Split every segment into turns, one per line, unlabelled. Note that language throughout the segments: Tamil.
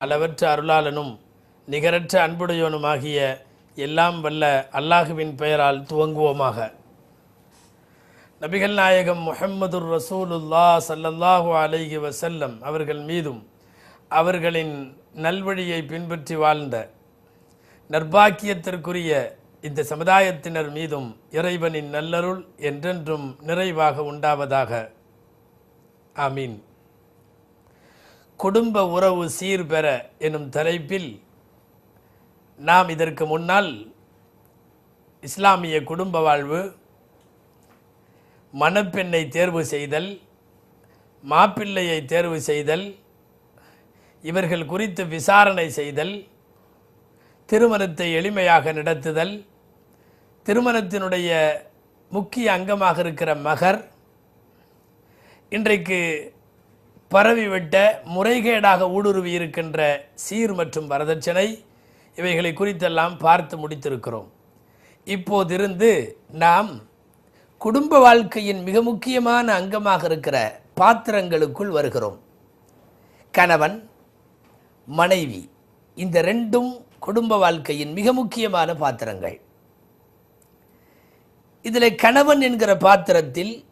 அளவற்ற அருளாளனும் நிகரற்ற அன்புடையோனுமாகிய எல்லாம் வல்ல அல்லாஹுவின் பெயரால் துவங்குவோமாக. நபிகள் நாயகம் முஹம்மதுர் ரசூலுல்லா சல்லல்லாஹு அலைஹி வசல்லம் அவர்கள் மீதும் அவர்களின் நல்வழியை பின்பற்றி வாழ்ந்த நற்பாக்கியத்திற்குரிய இந்த சமுதாயத்தினர் மீதும் இறைவனின் நல்லருள் என்றென்றும் நிறைவாக உண்டாவதாக. ஆமீன். குடும்ப உறவு சீர்பெற எனும் தலைப்பில் நாம் இதற்கு முன்னால் இஸ்லாமிய குடும்ப வாழ்வு மணப்பெண்ணை தேர்வு செய்தல் மாப்பிள்ளையை தேர்வு செய்தல் இவர்கள் குறித்து விசாரணை செய்தல் திருமணத்தை எளிமையாக நடத்துதல் திருமணத்தினுடைய முக்கிய அங்கமாக இருக்கிற மகர் இன்றைக்கு பரவிவிட்ட முறைகேடாக ஊடுருவி இருக்கின்ற சீர் மற்றும் வரதட்சணை இவைகளை குறித்தெல்லாம் பார்த்து முடித்திருக்கிறோம். இப்போதிருந்து நாம் குடும்ப வாழ்க்கையின் மிக முக்கியமான அங்கமாக இருக்கிற பாத்திரங்களுக்குள் வருகிறோம். கணவன் மனைவி இந்த ரெண்டும் குடும்ப வாழ்க்கையின் மிக முக்கியமான பாத்திரங்கள். இதில் கணவன் என்கிற பாத்திரத்தில்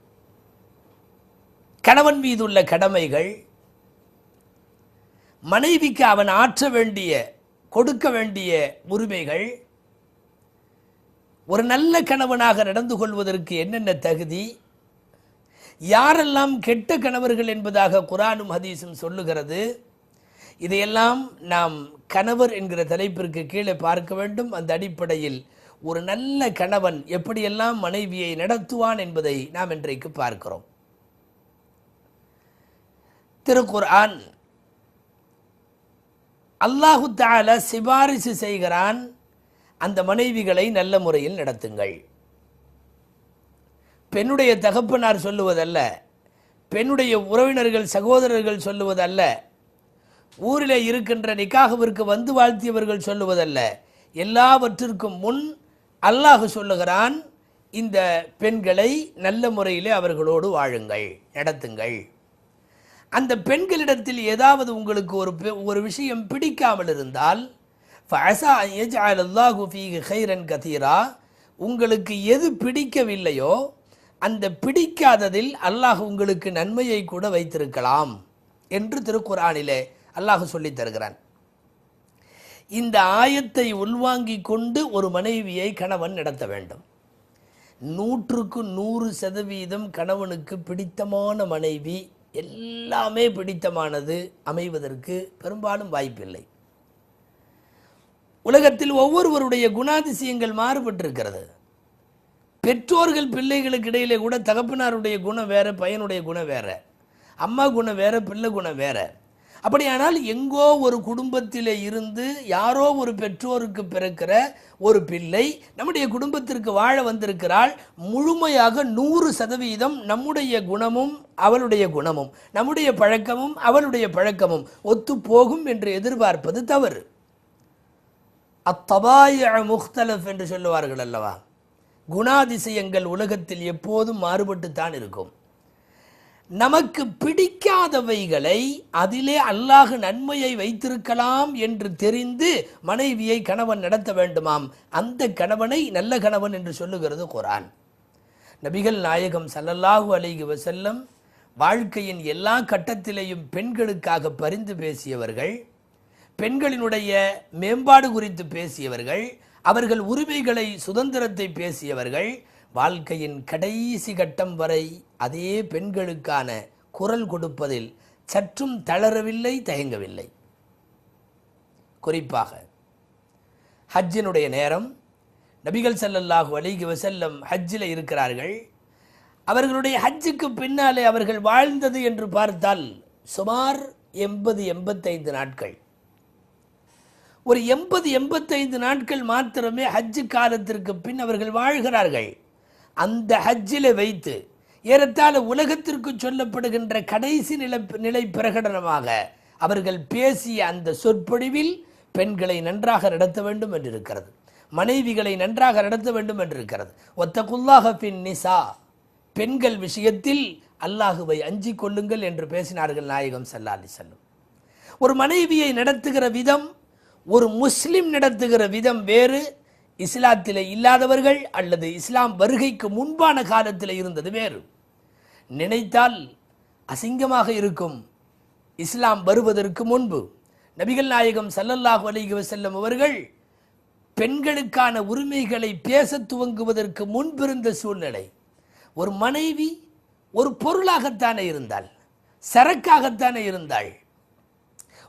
கணவன் மீதுள்ள கடமைகள் மனைவிக்கு அவன் ஆற்ற வேண்டிய கொடுக்க வேண்டிய உரிமைகள் ஒரு நல்ல கணவனாக நடந்து கொள்வதற்கு என்னென்ன தகுதி யாரெல்லாம் கெட்ட கணவர்கள் என்பதாக குரானும் ஹதீஸும் சொல்லுகிறது இதையெல்லாம் நாம் கணவர் என்கிற தலைப்பிற்கு கீழே பார்க்க வேண்டும். அந்த அடிப்படையில் ஒரு நல்ல கணவன் எப்படியெல்லாம் மனைவியை நடத்துவான் என்பதை நாம் இன்றைக்கு பார்க்கிறோம். திருக்குர்ஆன். அல்லாஹு தால சிபாரிசு செய்கிறான். அந்த மனைவிகளை நல்ல முறையில் நடத்துங்கள். பெண்ணுடைய தகப்பனார் சொல்லுவதல்ல பெண்ணுடைய உறவினர்கள் சகோதரர்கள் சொல்லுவதல்ல ஊரில் இருக்கின்ற நிக்காகவிற்கு வந்து வாழ்த்தியவர்கள் சொல்லுவதல்ல எல்லாவற்றிற்கும் முன் அல்லாஹு சொல்லுகிறான் இந்த பெண்களை நல்ல முறையிலே அவர்களோடு வாழுங்கள் நடத்துங்கள். அந்த பெண்களிடத்தில் ஏதாவது உங்களுக்கு ஒரு பெ- ஒரு விஷயம் பிடிக்காமல் இருந்தால் ஃபஅஸா அன் அல்லாஹு கதீரா உங்களுக்கு எது பிடிக்கவில்லையோ அந்த பிடிக்காததில் அல்லாஹ் உங்களுக்கு நன்மையை கூட வைத்திருக்கலாம் என்று திருக்குறானிலே அல்லாஹ் சொல்லித் தருகிறான். இந்த ஆயத்தை உள்வாங்கிக் கொண்டு ஒரு மனைவியை கணவன் நடத்த வேண்டும். நூற்றுக்கு நூறு சதவீதம் கணவனுக்கு பிடித்தமான மனைவி எல்லாமே பிடித்தமானது அமைவதற்கு பெரும்பாலும் வாய்ப்பில்லை. உலகத்தில் ஒவ்வொருவருடைய குணாதிசயங்கள் மாறுபட்டிருக்கிறது. பெற்றோர்கள் பிள்ளைகளுக்கு இடையிலே கூட தகப்பனாருடைய குணம் வேறு பையனுடைய குணம் வேறு அம்மா குணம் வேறு பிள்ளை குணம் வேறு. அப்படியானால் எங்கோ ஒரு குடும்பத்தில் இருந்து யாரோ ஒரு பெற்றோருக்கு பிறக்கிற ஒரு பிள்ளை நம்முடைய குடும்பத்திற்கு வாழ வந்திருக்கிறாள் முழுமையாக நூறு சதவீதம் நம்முடைய குணமும் அவளுடைய குணமும் நம்முடைய பழக்கமும் அவளுடைய பழக்கமும் ஒத்து போகும் என்று எதிர்பார்ப்பது தவறு. அத்தபாய முஹ்தலஃப் என்று சொல்லுவார்கள் அல்லவா? குணாதிசயங்கள் உலகத்தில் எப்போதும் மாறுபட்டுத்தான் இருக்கும். நமக்கு பிடிக்காதவைகளை அதிலே அல்லாஹ் நன்மையை வைத்திருக்கலாம் என்று தெரிந்து மனைவியை கணவன் நடத்த வேண்டுமாம். அந்த கணவனை நல்ல கணவன் என்று சொல்லுகிறது குரான். நபிகள் நாயகம் சல்லல்லாஹு அலைஹி வசல்லம் வாழ்க்கையின் எல்லா கட்டத்திலேயும் பெண்களுக்காக பரிந்து பேசியவர்கள் பெண்களினுடைய மேம்பாடு குறித்து பேசியவர்கள் அவர்கள் உரிமைகளை சுதந்திரத்தை பேசியவர்கள் வாழ்க்கையின் கடைசி கட்டம் வரை அதே பெண்களுக்கான குரல் கொடுப்பதில் சற்றும் தளரவில்லை தயங்கவில்லை. குறிப்பாக ஹஜ்ஜினுடைய நேரம் நபிகள் ஸல்லல்லாஹு அலிகி வசல்லம் ஹஜ்ஜில் இருக்கிறார்கள். அவர்களுடைய ஹஜ்ஜுக்கு பின்னாலே அவர்கள் வாழ்ந்தது என்று பார்த்தால் சுமார் எண்பது எண்பத்தைந்து நாட்கள். ஒரு எண்பது எண்பத்தைந்து நாட்கள் மாத்திரமே ஹஜ்ஜு காலத்திற்கு பின் அவர்கள் வாழ்கிறார்கள். அந்த ஹஜ்ஜில் வைத்து ஏறத்தாழ உலகத்திற்கு சொல்லப்படுகின்ற கடைசி நிலை நிலை பிரகடனமாக அவர்கள் பேசிய அந்த சொற்பொழிவில் பெண்களை நன்றாக நடத்த வேண்டும் என்றிருக்கிறது. மனைவிகளை நன்றாக நடத்த வேண்டும் என்றிருக்கிறது. ஒத்த ஒத்தகுல்லாஹ பின் நிசா. பெண்கள் விஷயத்தில் அல்லாஹுவை அஞ்சி கொள்ளுங்கள் என்று பேசினார்கள் நாயகம் சல்லாலி செல்லும் ஒரு மனைவியை நடத்துகிற விதம் ஒரு முஸ்லிம் நடத்துகிற விதம் வேறு இஸ்லாத்தில் இல்லாதவர்கள் அல்லது இஸ்லாம் வருகைக்கு முன்பான காலத்தில் இருந்தது வேறு. நினைத்தால் அசிங்கமாக இருக்கும் இஸ்லாம் வருவதற்கு முன்பு. நபிகள் நாயகம் சல்லல்லாஹு அலைஹி செல்லும் அவர்கள் பெண்களுக்கான உரிமைகளை பேச துவங்குவதற்கு முன்பிருந்த சூழ்நிலை. ஒரு மனைவி ஒரு பொருளாகத்தானே இருந்தாள் சரக்காகத்தானே இருந்தாள்.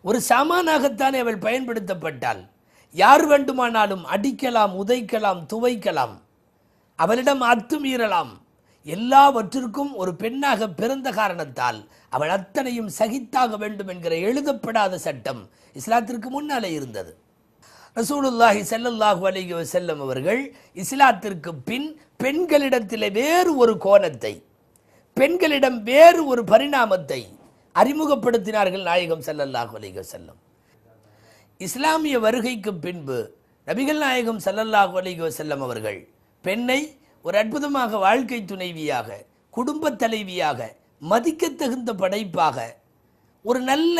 ஒரு சாமானாகத்தானே அவள் பயன்படுத்தப்பட்டாள். யார் வேண்டுமானாலும் அடிக்கலாம் உதைக்கலாம் துவைக்கலாம். அவளிடம் அத்துமீறலாம் எல்லாவற்றிற்கும் ஒரு பெண்ணாக பிறந்த காரணத்தால் அவள் அத்தனையும் சகித்தாக வேண்டும் என்கிற எழுதப்படாத சட்டம் இஸ்லாத்திற்கு முன்னாலே இருந்தது. ரசூலுல்லாஹி செல்லல்லாஹு அலிக செல்லம் அவர்கள் இஸ்லாத்திற்கு பின் பெண்களிடத்திலே வேறு ஒரு கோணத்தை பெண்களிடம் வேறு ஒரு பரிணாமத்தை அறிமுகப்படுத்தினார்கள் நாயகம் செல்லல்லாஹு அலிக செல்லம் இஸ்லாமிய வருகைக்கு பின்பு நபிகள் நாயகம் சல்லல்லாஹு அலிக வஸல்லம் அவர்கள் பெண்ணை ஒரு அற்புதமாக வாழ்க்கை துணைவியாக குடும்பத் தலைவியாக மதிக்கத்தகுந்த படைப்பாக ஒரு நல்ல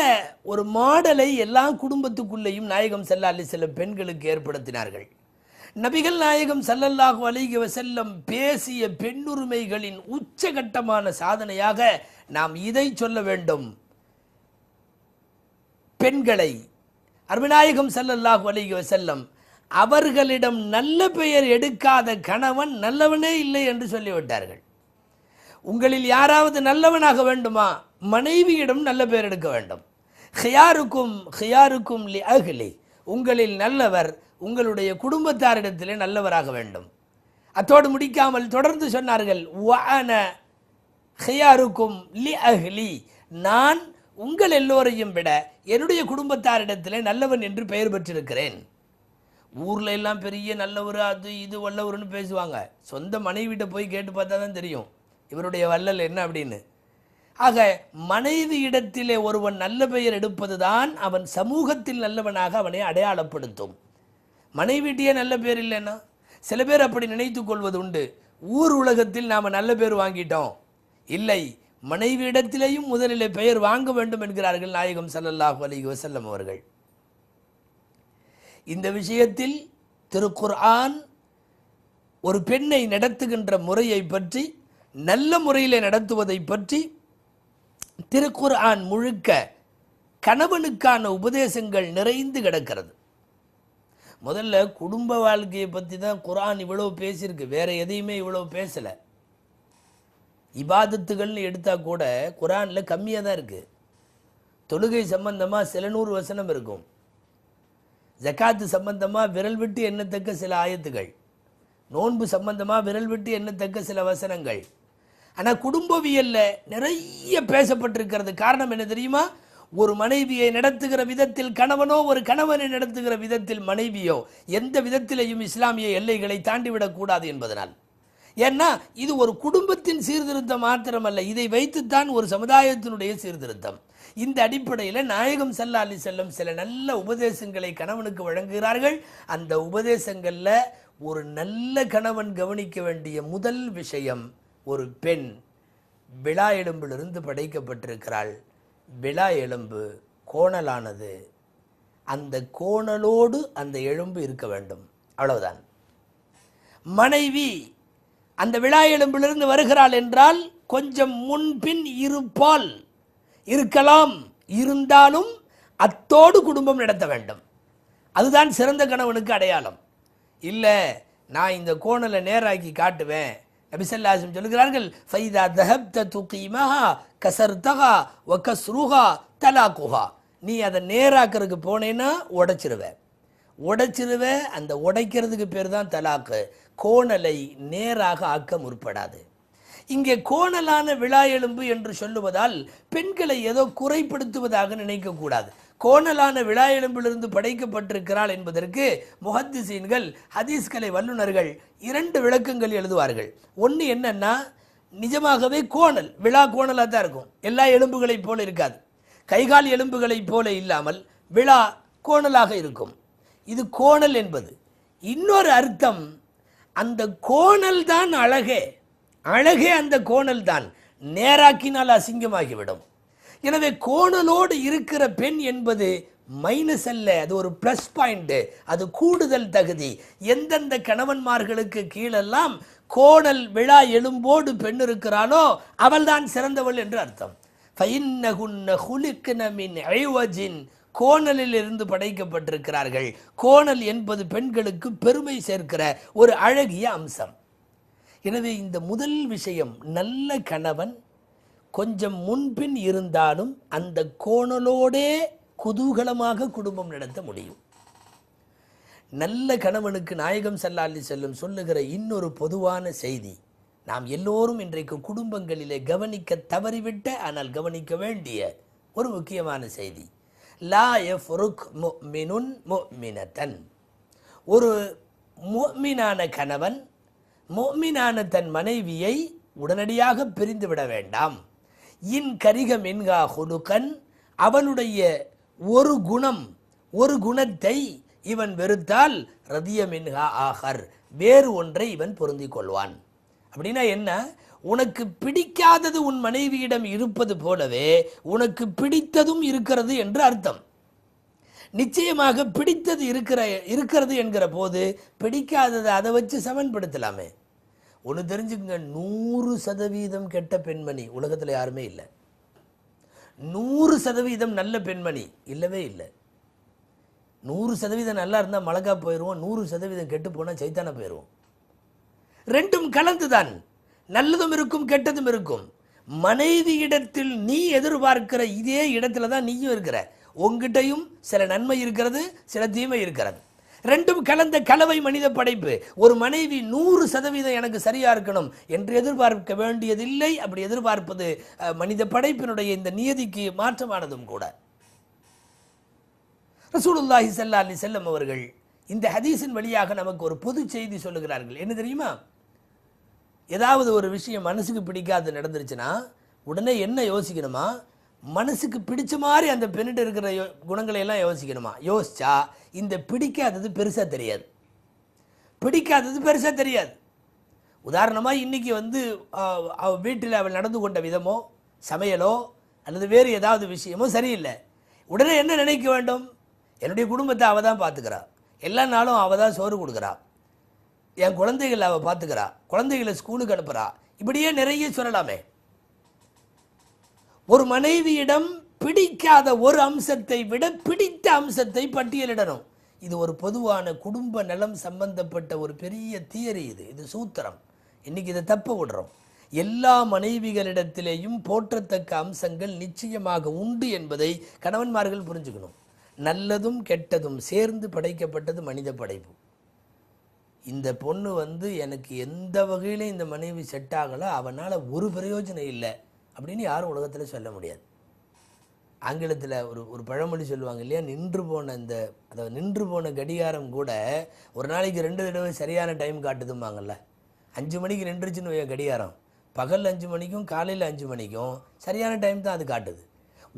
ஒரு மாடலை எல்லா குடும்பத்துக்குள்ளேயும் நாயகம் ஸல்லல்லாஹு அலி செல்லம் பெண்களுக்கு ஏற்படுத்தினார்கள். நபிகள் நாயகம் சல்லல்லாஹு அலைஹி வஸல்லம் பேசிய பெண்ணுரிமைகளின் உச்சகட்டமான சாதனையாக நாம் இதை சொல்ல வேண்டும். பெண்களை அருமநாயகம் ஸல்லல்லாஹு அலிக வஸல்லம் அவர்களிடம் நல்ல பெயர் எடுக்காத கணவன் நல்லவனே இல்லை என்று சொல்லிவிட்டார்கள். உங்களில் யாராவது நல்லவனாக வேண்டுமா? மனைவியிடம் நல்ல பெயர் எடுக்க வேண்டும். ஹியாருக்கும் ஹியாருக்கும் லி அஹ்லி உங்களில் நல்லவர் உங்களுடைய குடும்பத்தாரிடத்திலே நல்லவராக வேண்டும். அத்தோடு முடிக்காமல் தொடர்ந்து சொன்னார்கள் வஅன ஹியாருக்கும் லி அஹ்லி நான் உங்கள் எல்லோரையும் விட என்னுடைய குடும்பத்தாரிடத்திலே நல்லவன் என்று பெயர் பெற்றிருக்கிறேன். ஊரில் எல்லாம் பெரிய நல்லவர் அது இது வல்லவர்னு பேசுவாங்க. சொந்த மனைவிட்ட போய் கேட்டு பார்த்தா தான் தெரியும். இவருடைய வள்ளல் என்ன அப்படின்னு. ஆக மனைவி இடத்திலே ஒருவன் நல்ல பெயர் எடுப்பதுதான் அவன் சமூகத்தில் நல்லவனாக அவனை அடையாளப்படுத்தும். மனைவிட்டியே நல்ல பேர் இல்லைன்னா? சில பேர் அப்படி நினைத்து கொள்வது உண்டு. ஊர் உலகத்தில் நாம் நல்ல பேர் வாங்கிட்டோம். இல்லை மனைவியிடத்திலேயும் முதலிலே பெயர் வாங்க வேண்டும் என்கிறார்கள் நாயகம் சல்லல்லாஹு அலைஹி வசல்லம் அவர்கள். இந்த விஷயத்தில் திருக்குர்ஆன் ஒரு பெண்ணை நடத்துகின்ற முறையை பற்றி நல்ல முறையில் நடத்துவதை பற்றி திருக்குர்ஆன் முழுக்க கணவனுக்கான உபதேசங்கள் நிறைந்து கிடக்கிறது. முதல்ல குடும்ப வாழ்க்கையை பற்றி தான் குர்ஆன் இவ்வளோ பேசியிருக்கு வேற எதையுமே இவ்வளோ பேசலை. இபாதத்துகள்னு எடுத்தால் கூட குரானில் கம்மியாக தான் இருக்குது தொழுகை சம்பந்தமாக சில நூறு வசனம் இருக்கும். ஜக்காத்து சம்பந்தமாக விரல் விட்டு எண்ணத்தக்க சில ஆயத்துகள். நோன்பு சம்பந்தமாக விரல் விட்டு எண்ணத்தக்க சில வசனங்கள். ஆனால் குடும்பவியலில் நிறைய பேசப்பட்டிருக்கிறது. காரணம் என்ன தெரியுமா? ஒரு மனைவியை நடத்துகிற விதத்தில் கணவனோ ஒரு கணவனை நடத்துகிற விதத்தில் மனைவியோ எந்த விதத்திலையும் இஸ்லாமிய எல்லைகளை தாண்டிவிடக்கூடாது என்பதனால். ஏன்னா இது ஒரு குடும்பத்தின் சீர்திருத்தம் மாத்திரமல்ல இதை வைத்துத்தான் ஒரு சமுதாயத்தினுடைய சீர்திருத்தம். இந்த அடிப்படையில் நாயகம் சல்லா அலி செல்லம் சில நல்ல உபதேசங்களை கணவனுக்கு வழங்குகிறார்கள். அந்த உபதேசங்களில் ஒரு நல்ல கணவன் கவனிக்க வேண்டிய முதல் விஷயம் ஒரு பெண் விழா எலும்பிலிருந்து படைக்கப்பட்டிருக்கிறாள். விழா எலும்பு கோணலானது. அந்த கோணலோடு அந்த எலும்பு இருக்க வேண்டும். அவ்வளவுதான். மனைவி அந்த விழா எலும்பிலிருந்து வருகிறாள் என்றால் கொஞ்சம் முன்பின் இருப்பால் இருக்கலாம் இருந்தாலும் அத்தோடு குடும்பம் நடத்த வேண்டும். அதுதான் சிறந்த கணவனுக்கு அடையாளம். இல்லை நான் இந்த கோணலை நேராக்கி காட்டுவேன். நபிசல்லாசம் சொல்கிறார்கள் ஃபைதா தஹப்த துகீமஹா கசர்தஹா ஒ கஸ்ருஹா தலாக்குஹா. நீ அதை நேராக்கிறதுக்கு போனேன்னா உடச்சிருவேன். உடைச்சிருவேன் அந்த உடைக்கிறதுக்கு பேர் தான் தலாக்கு. கோணலை நேராக ஆக்க முற்படாது. இங்கே கோணலான விழா எலும்பு என்று சொல்லுவதால் பெண்களை ஏதோ குறைப்படுத்துவதாக நினைக்கக்கூடாது கோணலான விழா எலும்பிலிருந்து படைக்கப்பட்டிருக்கிறாள் என்பதற்கு முஹத்திசீன்கள் ஹதீஸ்கலை வல்லுநர்கள் இரண்டு விளக்கங்கள் எழுதுவார்கள். ஒன்று என்னன்னா நிஜமாகவே கோணல் விழா கோணலாக தான் இருக்கும். எல்லா எலும்புகளைப் போல இருக்காது. கைகால் எலும்புகளைப் போல இல்லாமல் விழா கோணலாக இருக்கும். இது கோணல் என்பது. இன்னொரு அர்த்தம் அந்த கோணல் தான் அழகே. அழகே அந்த கோணல் தான். நேராக்கினால் அசிங்கமாகிவிடும். எனவே கோணலோடு இருக்கிற பெண் என்பது மைனஸ் அல்ல அது ஒரு ப்ளஸ் பாயிண்ட்டு அது கூடுதல் தகுதி. எந்தெந்த கணவன்மார்களுக்கு கீழெல்லாம் கோணல் விழா எலும்போடு பெண் இருக்கிறாளோ அவள்தான் சிறந்தவள் என்று அர்த்தம். ஃபைன்னகுன்ன ஹுலிக்ன மின் ஐவஜின் கோணலில் இருந்து படைக்கப்பட்டிருக்கிறார்கள். கோணல் என்பது பெண்களுக்கு பெருமை சேர்க்கிற ஒரு அழகிய அம்சம். எனவே இந்த முதல் விஷயம் நல்ல கணவன் கொஞ்சம் முன்பின் இருந்தாலும் அந்த கோணலோடே குதூகலமாக குடும்பம் நடத்த முடியும். நல்ல கணவனுக்கு நாயகம் சல்லாலி செல்லும் சொல்லுகிற இன்னொரு பொதுவான செய்தி நாம் எல்லோரும் இன்றைக்கு குடும்பங்களிலே கவனிக்க தவறிவிட்ட ஆனால் கவனிக்க வேண்டிய ஒரு முக்கியமான செய்தி. லா எஃப்ருக் முக்மினுன் முக்மினத்தன் ஒரு முக்மினான கணவன் முக்மினான தன் மனைவியை உடனடியாக பிரிந்து விட வேண்டாம். இன் கரிக மின்கா ஹுடுக்கன் அவனுடைய ஒரு குணம் ஒரு குணத்தை இவன் வெறுத்தால் ரதிய மின்ஹா ஆஹர். வேறு ஒன்றை இவன் பொருந்திக் கொள்வான். அப்படின்னா என்ன? உனக்கு பிடிக்காதது உன் மனைவியிடம் இருப்பது போலவே உனக்கு பிடித்ததும் இருக்கிறது என்று அர்த்தம். நிச்சயமாக பிடித்தது இருக்கிற இருக்கிறது என்கிற போது பிடிக்காததை அதை வச்சு சமன்படுத்தலாமே. ஒன்று தெரிஞ்சுக்கங்க நூறு சதவீதம் கெட்ட பெண்மணி உலகத்தில் யாருமே இல்லை. நூறு சதவீதம் நல்ல பெண்மணி இல்லவே இல்லை. நூறு சதவீதம் நல்லா இருந்தால் மழக்கா போயிடுவோம் நூறு சதவீதம் கெட்டு போனால் சைத்தான போயிடுவோம் ரெண்டும் கலந்துதான். நல்லதும் இருக்கும் கெட்டதும் இருக்கும். மனைவியிடத்தில் நீ எதிர்பார்க்கிற இதே இடத்துல தான் நீயும் இருக்கிற. உங்ககிட்டயும் சில நன்மை இருக்கிறது சில தீமை இருக்கிறது. ரெண்டும் கலந்த கலவை மனித படைப்பு. ஒரு மனைவி நூறு சதவீதம் எனக்கு சரியா இருக்கணும் என்று எதிர்பார்க்க வேண்டியதில்லை. அப்படி எதிர்பார்ப்பது மனித படைப்பினுடைய இந்த நியதிக்கு மாற்றமானதும் கூட. ரசூலுல்லாஹி செல்லா அலி செல்லம் அவர்கள் இந்த ஹதீஸின் வழியாக நமக்கு ஒரு பொது செய்தி சொல்லுகிறார்கள். என்ன தெரியுமா? ஏதாவது ஒரு விஷயம் மனசுக்கு பிடிக்காது நடந்துருச்சுன்னா உடனே என்ன யோசிக்கணுமா? மனசுக்கு பிடிச்ச மாதிரி அந்த பெண்ணிட்ட இருக்கிற யோ- குணங்களை எல்லாம் யோசிக்கணுமா? யோசிச்சா இந்த பிடிக்காதது பெருசாக தெரியாது. பிடிக்காதது பெருசாக தெரியாது. உதாரணமாக இன்றைக்கி வந்து அவள் வீட்டில் அவள் நடந்து கொண்ட விதமோ சமையலோ அல்லது வேறு ஏதாவது விஷயமோ சரியில்லை. உடனே என்ன நினைக்க வேண்டும்? என்னுடைய குடும்பத்தை அவள் தான் பார்த்துக்கிறா. எல்லா நாளும் அவள் தான் சோறு கொடுக்குறா. என் குழந்தைகளை அவள் பார்த்துக்கிறா குழந்தைகளை ஸ்கூலுக்கு அனுப்புகிறா இப்படியே நிறைய சொல்லலாமே. ஒரு மனைவியிடம் பிடிக்காத ஒரு அம்சத்தை விட பிடித்த அம்சத்தை பட்டியலிடணும். இது ஒரு பொதுவான குடும்ப நலம் சம்பந்தப்பட்ட ஒரு பெரிய தியரி இது. இது சூத்திரம். இன்னைக்கு இதை தப்ப விடுறோம். எல்லா மனைவிகளிடத்திலேயும் போற்றத்தக்க அம்சங்கள் நிச்சயமாக உண்டு என்பதை கணவன்மார்கள் புரிஞ்சுக்கணும். நல்லதும் கெட்டதும் சேர்ந்து படைக்கப்பட்டது மனித படைப்பு. இந்த பொண்ணு வந்து எனக்கு எந்த வகையிலும் இந்த மனைவி செட் ஆகலை. அவனால் ஒரு பிரயோஜனம் இல்லை அப்படின்னு யாரும் உலகத்தில் சொல்ல முடியாது. ஆங்கிலத்தில் ஒரு ஒரு பழமொழி சொல்லுவாங்க இல்லையா? நின்று போன இந்த அதாவது நின்று போன கடிகாரம் கூட ஒரு நாளைக்கு ரெண்டு தடவை சரியான டைம் காட்டுதும்பாங்கல்ல. அஞ்சு மணிக்கு நின்றுச்சுன்னு வைய கடிகாரம். பகல் அஞ்சு மணிக்கும் காலையில் அஞ்சு மணிக்கும் சரியான டைம் தான் அது காட்டுது.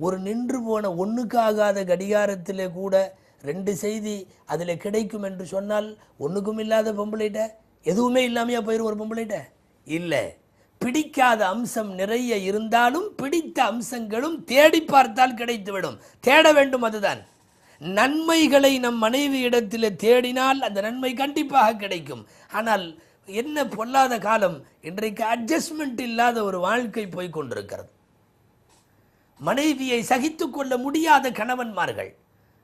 ஒரு நின்று போன ஒன்றுக்காகாத கடிகாரத்தில் கூட ரெண்டு செய்தி அதில் கிடைக்கும் என்று சொன்னால் ஒன்றுக்கும் இல்லாத பொம்பளைகிட்ட எதுவுமே இல்லாமையா போயிடும் ஒரு பொம்பளைகிட்ட? இல்லை. பிடிக்காத அம்சம் நிறைய இருந்தாலும் பிடித்த அம்சங்களும் தேடி பார்த்தால் கிடைத்துவிடும். தேட வேண்டும் அதுதான். நன்மைகளை நம் மனைவி இடத்தில் தேடினால் அந்த நன்மை கண்டிப்பாக கிடைக்கும். ஆனால் என்ன பொல்லாத காலம்? இன்றைக்கு அட்ஜஸ்ட்மெண்ட் இல்லாத ஒரு வாழ்க்கை போய் கொண்டிருக்கிறது. மனைவியை சகித்துக்கொள்ள முடியாத கணவன்மார்கள்.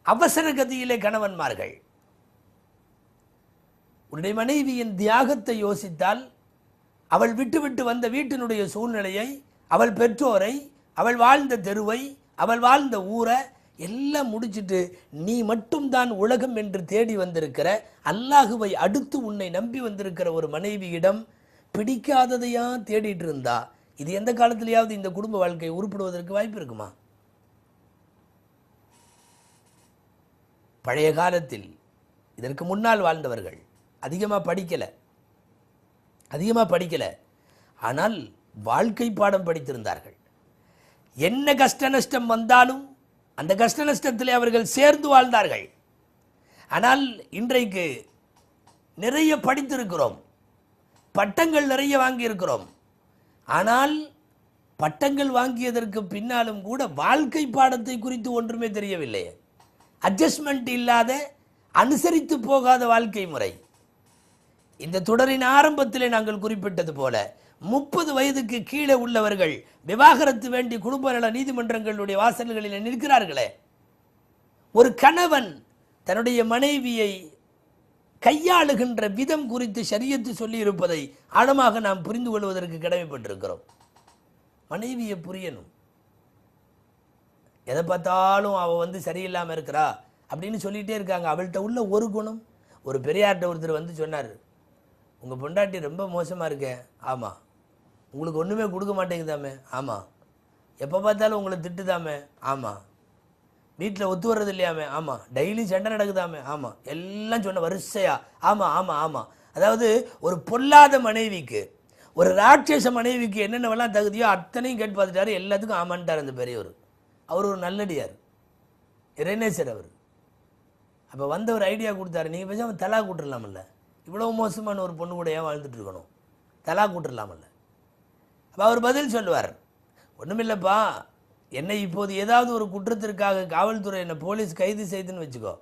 அவசர கதியிலே கணவன்மார்கள். உன்னுடைய மனைவியின் தியாகத்தை யோசித்தால் அவள் விட்டுவிட்டு வந்த வீட்டினுடைய சூழ்நிலையை அவள் பெற்றோரை அவள் வாழ்ந்த தெருவை அவள் வாழ்ந்த ஊரை எல்லாம் முடிச்சிட்டு நீ மட்டும்தான் உலகம் என்று தேடி வந்திருக்கிற அல்லாஹுவை அடுத்து உன்னை நம்பி வந்திருக்கிற ஒரு மனைவியிடம் பிடிக்காததையா தேடிட்டு இருந்தா இது எந்த காலத்திலேயாவது இந்த குடும்ப வாழ்க்கை உருப்படுவதற்கு வாய்ப்பு இருக்குமா? பழைய காலத்தில் இதற்கு முன்னால் வாழ்ந்தவர்கள் அதிகமாக படிக்கலை. அதிகமாக படிக்கலை. ஆனால் வாழ்க்கை பாடம் படித்திருந்தார்கள். என்ன கஷ்ட நஷ்டம் வந்தாலும் அந்த கஷ்ட நஷ்டத்தில் அவர்கள் சேர்ந்து வாழ்ந்தார்கள். ஆனால் இன்றைக்கு நிறைய படித்திருக்கிறோம். பட்டங்கள் நிறைய வாங்கியிருக்கிறோம். ஆனால் பட்டங்கள் வாங்கியதற்கு பின்னாலும் கூட வாழ்க்கை பாடத்தை குறித்து ஒன்றுமே தெரியவில்லையே. அட்ஜஸ்ட்மெண்ட் இல்லாத அனுசரித்து போகாத வாழ்க்கை முறை. இந்த தொடரின் ஆரம்பத்திலே நாங்கள் குறிப்பிட்டது போல முப்பது வயதுக்கு கீழே உள்ளவர்கள் விவாகரத்து வேண்டி குடும்ப நல நீதிமன்றங்களுடைய வாசல்களில் நிற்கிறார்களே. ஒரு கணவன் தன்னுடைய மனைவியை கையாளுகின்ற விதம் குறித்து சரியத்து சொல்லி இருப்பதை ஆழமாக நாம் புரிந்து கொள்வதற்கு கடமைப்பட்டிருக்கிறோம். மனைவியை புரியணும். எதை பார்த்தாலும் அவள் வந்து சரியில்லாமல் இருக்கிறா? அப்படின்னு சொல்லிகிட்டே இருக்காங்க. அவள்கிட்ட உள்ள ஒரு குணம் ஒரு பெரியார்கிட்ட ஒருத்தர் வந்து சொன்னார் உங்கள் பொண்டாட்டி ரொம்ப மோசமாக இருக்கே. ஆமாம் உங்களுக்கு ஒன்றுமே கொடுக்க மாட்டேங்குதாமே. ஆமாம் எப்போ பார்த்தாலும் உங்களை திட்டுதாமே. ஆமாம் வீட்டில் ஒத்து வர்றது இல்லையாமே. ஆமாம் டெய்லி சண்டை நடக்குதாமே. ஆமாம் எல்லாம் சொன்ன வரிசையா. ஆமாம் ஆமாம் ஆமாம் அதாவது ஒரு பொல்லாத மனைவிக்கு ஒரு ராட்சச மனைவிக்கு என்னென்னவெல்லாம் தகுதியோ அத்தனையும் கேட்டு பார்த்துட்டாரு. எல்லாத்துக்கும் ஆமான்ட்டார் அந்த பெரியவர் அவர் ஒரு நல்லடியார். இறைநேசர் அவர். அப்போ வந்து ஒரு ஐடியா கொடுத்தாரு. நீங்கள் பேசாமல் தலா கூட்டுடலாமல்ல இவ்வளோ மோசமான ஒரு பொண்ணு கூட ஏன் வாழ்ந்துட்டுருக்கணும் தலா கூட்டுடலாமல்ல அப்போ அவர் பதில் சொல்லுவார். ஒன்றுமில்லப்பா என்னை இப்போது ஏதாவது ஒரு குற்றத்திற்காக காவல்துறை என்னை போலீஸ் கைது செய்துன்னு வச்சுக்கோ.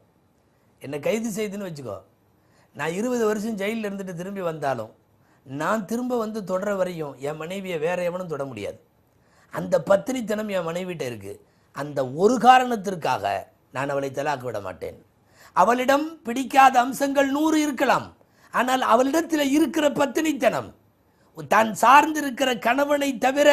என்னை கைது செய்துன்னு வச்சுக்கோ. நான் இருபது வருஷம் ஜெயிலில் இருந்துட்டு திரும்பி வந்தாலும் நான் திரும்ப வந்து தொடர வரையும் என் மனைவியை வேற எவனும் தொட முடியாது. அந்த பத்தினித்தனம் என் மனைவிட்ட இருக்குது அந்த ஒரு காரணத்திற்காக நான் அவளை தலாக்கு விட மாட்டேன். அவளிடம் பிடிக்காத அம்சங்கள் நூறு இருக்கலாம். ஆனால் அவளிடத்தில் இருக்கிற பத்தினித்தனம் தான் சார்ந்திருக்கிற கணவனை தவிர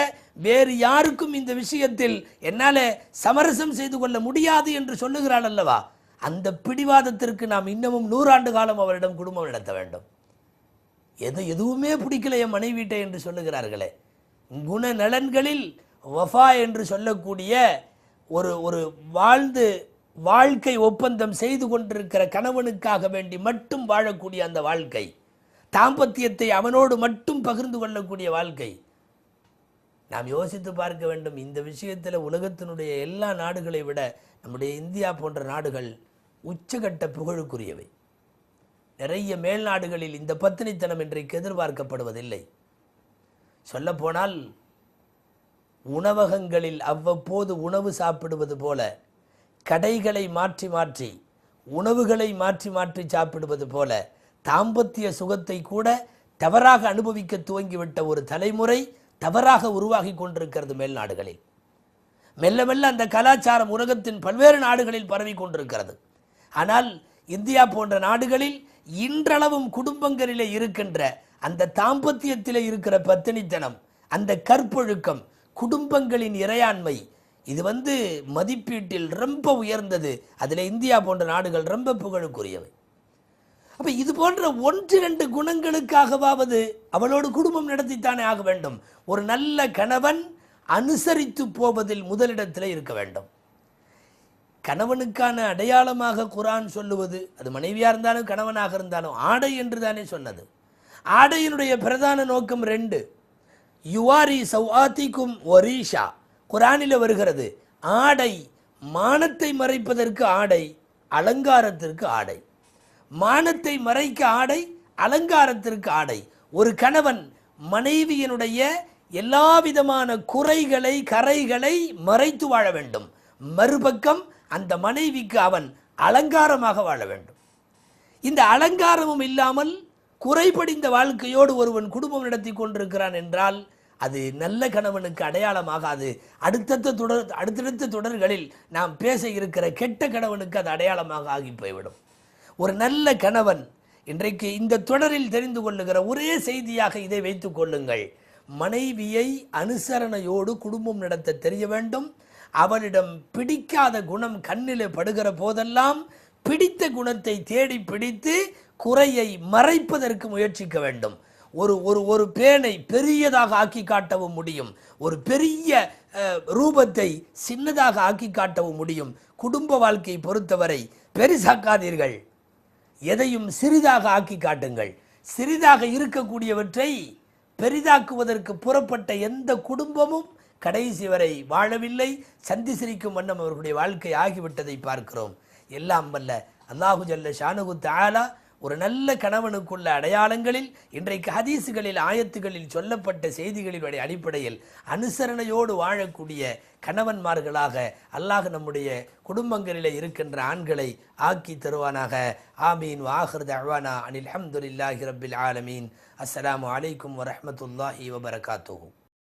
வேறு யாருக்கும் இந்த விஷயத்தில் என்னால் சமரசம் செய்து கொள்ள முடியாது என்று சொல்லுகிறாள் அல்லவா? அந்த பிடிவாதத்திற்கு நாம் இன்னமும் நூறாண்டு காலம் அவரிடம் குடும்பம் நடத்த வேண்டும். எது எதுவுமே பிடிக்கல என் மனைவிட்ட என்று சொல்லுகிறார்களே. குண நலன்களில் வஃபா என்று சொல்லக்கூடிய ஒரு ஒரு வாழ்ந்து வாழ்க்கை ஒப்பந்தம் செய்து கொண்டிருக்கிற கணவனுக்காக வேண்டி மட்டும் வாழக்கூடிய அந்த வாழ்க்கை தாம்பத்தியத்தை அவனோடு மட்டும் பகிர்ந்து கொள்ளக்கூடிய வாழ்க்கை நாம் யோசித்து பார்க்க வேண்டும். இந்த விஷயத்தில் உலகத்தினுடைய எல்லா நாடுகளை விட நம்முடைய இந்தியா போன்ற நாடுகள் உச்சகட்ட புகழுக்குரியவை. நிறைய மேல் நாடுகளில் இந்த பத்தினித்தனம் இன்றைக்கு எதிர்பார்க்கப்படுவதில்லை. சொல்லப்போனால் உணவகங்களில் அவ்வப்போது உணவு சாப்பிடுவது போல கடைகளை மாற்றி மாற்றி உணவுகளை மாற்றி மாற்றி சாப்பிடுவது போல தாம்பத்திய சுகத்தை கூட தவறாக அனுபவிக்க துவங்கிவிட்ட ஒரு தலைமுறை தவறாக உருவாகி கொண்டிருக்கிறது மேல் நாடுகளில். மெல்ல மெல்ல அந்த கலாச்சாரம் உலகத்தின் பல்வேறு நாடுகளில் பரவி கொண்டிருக்கிறது. ஆனால் இந்தியா போன்ற நாடுகளில் இன்றளவும் குடும்பங்களிலே இருக்கின்ற அந்த தாம்பத்தியத்திலே இருக்கிற பத்தினித்தனம் அந்த கற்பொழுக்கம் குடும்பங்களின் இறையாண்மை. இது வந்து மதிப்பீட்டில் ரொம்ப உயர்ந்தது. அதில் இந்தியா போன்ற நாடுகள் ரொம்ப புகழுக்குரியவை. அப்போ இது போன்ற ஒன்று ரெண்டு குணங்களுக்காகவாவது அவளோடு குடும்பம் நடத்தித்தானே ஆக வேண்டும். ஒரு நல்ல கணவன் அனுசரித்து போவதில் முதலிடத்தில் இருக்க வேண்டும். கணவனுக்கான அடையாளமாக குரான் சொல்லுவது அது மனைவியாக இருந்தாலும் கணவனாக இருந்தாலும் ஆடை என்று தானே சொன்னது. ஆடையினுடைய பிரதான நோக்கம் ரெண்டு. யுவாரி சௌஆத்திக்கும் ஒரீஷா. குரானில் வருகிறது ஆடை மானத்தை மறைப்பதற்கு ஆடை அலங்காரத்திற்கு ஆடை. மானத்தை மறைக்க ஆடை அலங்காரத்திற்கு ஆடை. ஒரு கணவன் மனைவியினுடைய எல்லா விதமான குறைகளை கரைகளை மறைத்து வாழ வேண்டும். மறுபக்கம் அந்த மனைவிக்கு அவன் அலங்காரமாக வாழ வேண்டும். இந்த அலங்காரமும் இல்லாமல் குறைபடிந்த வாழ்க்கையோடு ஒருவன் குடும்பம் நடத்தி கொண்டிருக்கிறான் என்றால் அது நல்ல கணவனுக்கு அடையாளமாகாது. அடுத்தடுத்த தொடர் அடுத்தடுத்த தொடர்களில் நாம் பேச இருக்கிற கெட்ட கணவனுக்கு அது அடையாளமாக ஆகி போய்விடும். ஒரு நல்ல கணவன் இன்றைக்கு இந்த தொடரில் தெரிந்து கொள்ளுகிற ஒரே செய்தியாக இதை வைத்துக் கொள்ளுங்கள். மனைவியை அனுசரணையோடு குடும்பம் நடத்த தெரிய வேண்டும். அவளிடம் பிடிக்காத குணம் கண்ணிலே படுகிற போதெல்லாம் பிடித்த குணத்தை தேடி பிடித்து குறையை மறைப்பதற்கு முயற்சிக்க வேண்டும். ஒரு ஒரு ஒரு பேனை பெரியதாக ஆக்கி காட்டவும் முடியும். ஒரு பெரிய ரூபத்தை சின்னதாக ஆக்கி காட்டவும் முடியும். குடும்ப வாழ்க்கையை பொறுத்தவரை பெரிசாக்காதீர்கள். எதையும் சிறிதாக ஆக்கி காட்டுங்கள். சிறிதாக இருக்கக்கூடியவற்றை பெரிதாக்குவதற்கு புறப்பட்ட எந்த குடும்பமும் கடைசி வரை வாழவில்லை. சந்தி சிரிக்கும் வண்ணம் அவர்களுடைய வாழ்க்கை ஆகிவிட்டதை பார்க்கிறோம். எல்லாம் வல்ல. அல்லாஹு ஜல்ல ஷானுகு தாலா ஒரு நல்ல கணவனுக்குள்ள அடையாளங்களில் இன்றைக்கு ஹதீசுகளில் ஆயத்துகளில் சொல்லப்பட்ட செய்திகளினுடைய அடிப்படையில் அனுசரணையோடு வாழக்கூடிய கணவன்மார்களாக அல்லாஹ் நம்முடைய குடும்பங்களிலே இருக்கின்ற ஆண்களை ஆக்கி தருவானாக. ஆமீன். வாஹர் தஹ்வானா அனில் அஹமதுல்லாஹி ரபில் ஆலமீன். அஸ்லாம் அலைக்கும் வரமத்துல்லாஹி வபரகாத்தூ